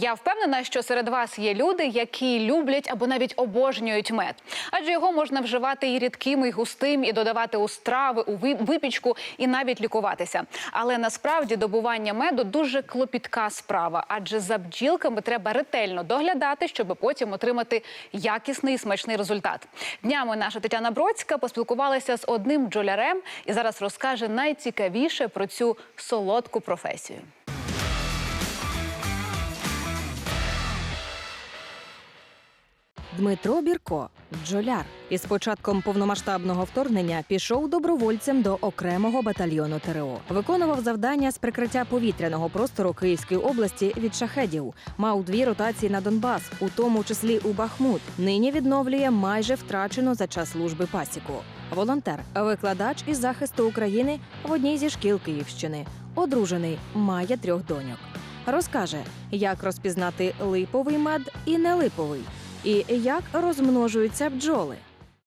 Я впевнена, що серед вас є люди, які люблять або навіть обожнюють мед, адже його можна вживати і рідким, і густим, і додавати у страви, у ви- випічку, і навіть лікуватися. Але насправді добування меду дуже клопітка справа, адже за бджілками треба ретельно доглядати, щоб потім отримати якісний і смачний результат. Днями наша Тетяна Бродська поспілкувалася з одним бджолярем і зараз розкаже найцікавіше про цю солодку професію. Дмитро Бірко, бджоляр, із початком повномасштабного вторгнення пішов добровольцем до окремого батальйону ТРО. Виконував завдання з прикриття повітряного простору Київської області від шахедів. Мав дві ротації на Донбас, у тому числі у Бахмут. Нині відновлює майже втрачену за час служби пасіку. Волонтер, викладач із захисту України в одній зі шкіл Київщини. Одружений, має трьох доньок. Розкаже, як розпізнати липовий мед і нелиповий, і як розмножуються бджоли.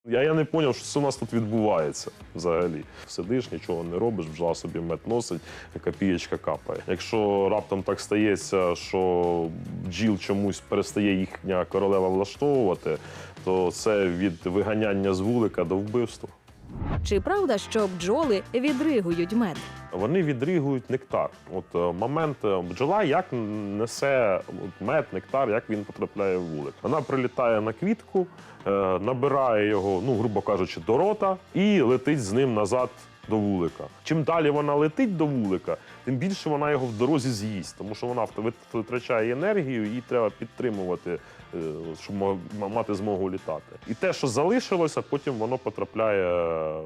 Я, я не зрозумів, що це у нас тут відбувається взагалі. Сидиш, нічого не робиш, бджола собі мед носить, копієчка капає. Якщо раптом так стається, що бджіл чомусь перестає їхня королева влаштовувати, то це від виганяння з вулика до вбивства. Чи правда, що бджоли відригують мед? Вони відригують нектар. От е, момент е, бджола як несе мед, нектар, як він потрапляє в вулик. Вона прилітає на квітку, е, набирає його, ну грубо кажучи, до рота і летить з ним назад. До вулика. Чим далі вона летить до вулика, тим більше вона його в дорозі з'їсть, тому що вона витрачає енергію, її треба підтримувати, е, щоб мати змогу літати. І те, що залишилося, потім воно потрапляє е,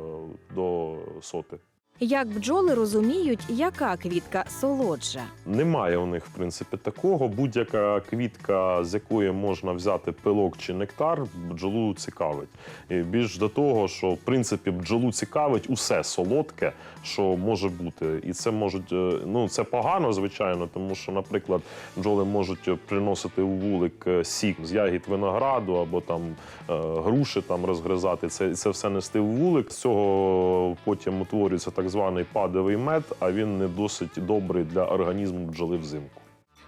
до соти. Як бджоли розуміють, яка квітка солодша? Немає у них, в принципі, такого. Будь-яка квітка, з якої можна взяти пилок чи нектар, бджолу цікавить. І більш до того, що в принципі бджолу цікавить усе солодке, що може бути. І це можуть, е, ну це погано, звичайно, тому що, наприклад, бджоли можуть приносити у вулик е, сік з ягід винограду або там е, груші там розгризати. Це, це все нести в вулик. З цього потім утворюється так званий падовий мед, а він не досить добрий для організму бджоли взимку.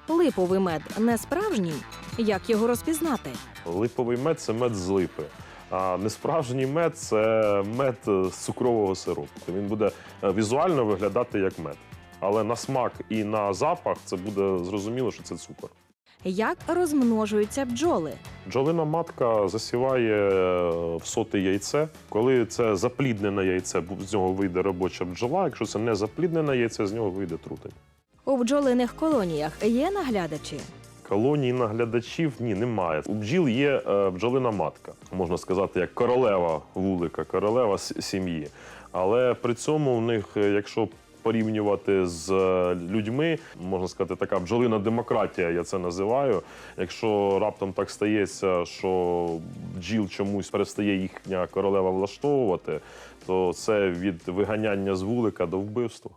Липовий мед не справжній. Як його розпізнати? Липовий мед це мед з липи. А несправжній мед це мед з цукрового сиропу. Він буде е, візуально виглядати як мед. Але на смак і на запах це буде зрозуміло, що це цукор. Як розмножуються бджоли? Бджолина матка засіває е, в соте яйце. Коли це запліднене яйце, з нього вийде робоча бджола. Якщо це не запліднене яйце, з нього вийде трутень. У бджолиних колоніях є наглядачі. Колоній наглядачів ні, немає. У бджіл є е, бджолина матка, можна сказати, як королева вулика, королева сім'ї. Але при цьому в них, е, якщо порівнювати з е, людьми, можна сказати, така бджолина демократія, я це називаю. Якщо раптом так стається, що бджіл чомусь перестає їхня королева влаштовувати, то це від виганяння з вулика до вбивства.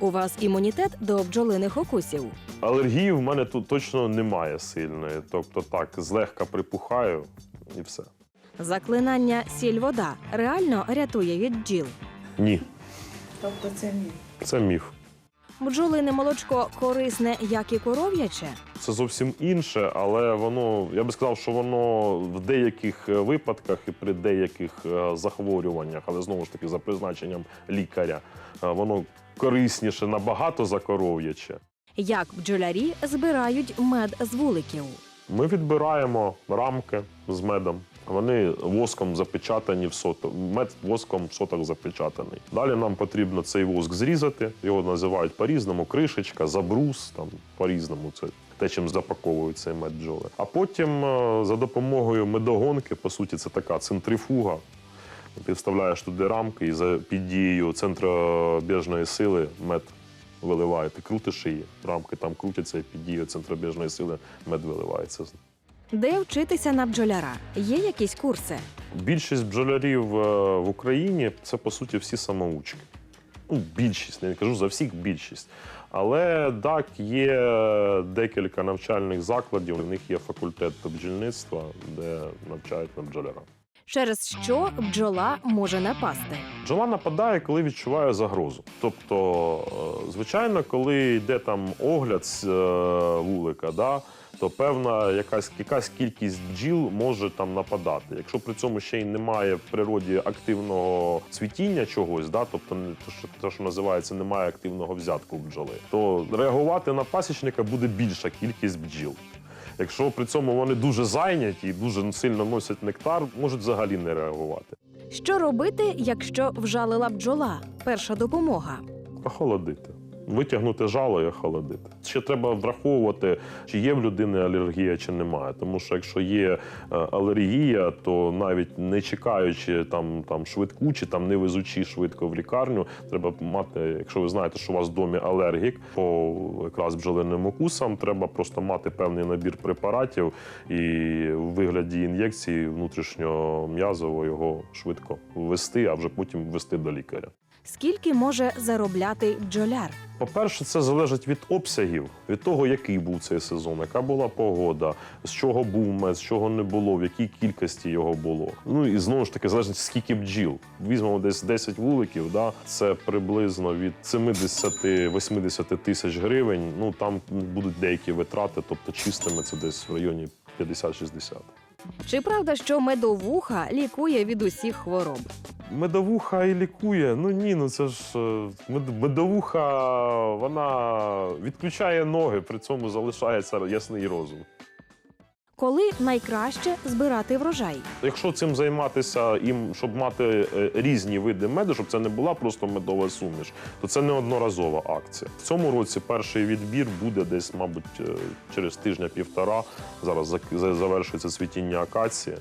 У вас імунітет до бджолиних укусів. Алергії в мене тут точно немає сильної. Тобто так, злегка припухаю і все. Заклинання сіль-вода реально рятує від бджіл. Ні, Тобто це міф. це міф. Бджолине молочко корисне, як і коров'яче. Це зовсім інше, але воно, я би сказав, що воно в деяких е, випадках і при деяких е, захворюваннях, але знову ж таки за призначенням лікаря, е, воно корисніше набагато за коров'яче. Як бджолярі збирають мед з вуликів. Ми відбираємо рамки з медом. Вони воском запечатані в соток. Мед воском в соток запечатаний. Далі нам потрібно цей воск зрізати. Його називають по-різному кришечка, забрус, там по-різному це те, чим запаковують цей мед бджоли. А потім е, за допомогою медогонки, по суті, це така центрифуга. Ти вставляєш туди рамки і за під дією центробіжної сили мед виливає. Ти крутиш її, рамки там крутяться, і під дією центробіжної сили мед виливається. Де вчитися на бджоляра? Є якісь курси? Більшість бджолярів е, в Україні це по суті всі самоучки. Ну, більшість, не кажу за всіх більшість. Але так, є декілька навчальних закладів. У них є факультет бджільництва, де навчають на бджоляра. Через що бджола може напасти. Бджола нападає, коли відчуває загрозу. Тобто, е, звичайно, коли йде там огляд з е, вулика, да, то певна якась, якась кількість бджіл може там нападати. Якщо при цьому ще й немає в природі активного цвітіння чогось, да, тобто то, що, те, що називається, немає активного взятку бджоли, то реагувати на пасічника буде більша кількість бджіл. Якщо при цьому вони дуже зайняті і дуже сильно носять нектар, можуть взагалі не реагувати. Що робити, якщо вжалила бджола? Перша допомога. Охолодити. Витягнути жало і охолодити. Ще треба враховувати, чи є в людини алергія, чи немає. Тому що якщо є е, алергія, то навіть не чекаючи там, там швидку чи там не везучи швидко в лікарню, треба мати, якщо ви знаєте, що у вас в домі алергік по якраз бджолиним укусам, треба просто мати певний набір препаратів і в вигляді ін'єкції внутрішнього м'язово його швидко ввести, а вже потім ввести до лікаря. Скільки може заробляти бджоляр? По-перше, це залежить від обсягів, від того, який був цей сезон, яка була погода, з чого був мед, з чого не було, в якій кількості його було. Ну і знову ж таки залежить скільки бджіл. Візьмемо десь 10 вуликів, да, це приблизно від 70-80 тисяч гривень. Ну там будуть деякі витрати, тобто чистими це десь в районі 50-60. Чи правда, що медовуха лікує від усіх хвороб? Медовуха і лікує. Ну ні, ну це ж е, мед- медовуха, вона відключає ноги, при цьому залишається ясний розум. Коли найкраще збирати врожай? Якщо цим займатися їм, щоб мати е, різні види меду, щоб це не була просто медова суміш, то це не одноразова акція. В цьому році перший відбір буде десь, мабуть, е, через тижня-півтора. Зараз зак- за- завершується цвітіння акації.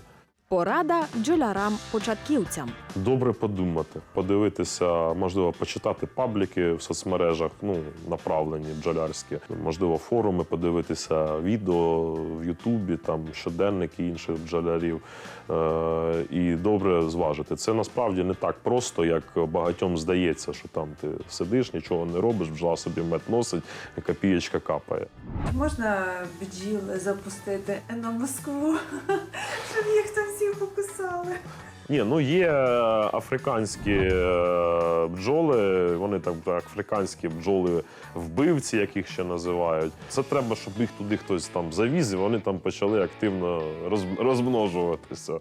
Порада бджолярам-початківцям. Добре подумати, подивитися, можливо, почитати пабліки в соцмережах, ну направлені бджолярські, можливо, форуми, подивитися відео в Ютубі, там щоденники інших бджолярів. Е- і добре зважити. Це насправді не так просто, як багатьом здається, що там ти сидиш, нічого не робиш, бджола собі мед носить, і копієчка капає. Можна бджіл запустити на Москву, щоб їх там всіх покусали. Ні, ну є африканські е, бджоли, вони там африканські бджоли вбивці, як їх ще називають. Це треба, щоб їх туди хтось там завіз, і вони там почали активно розмножуватися.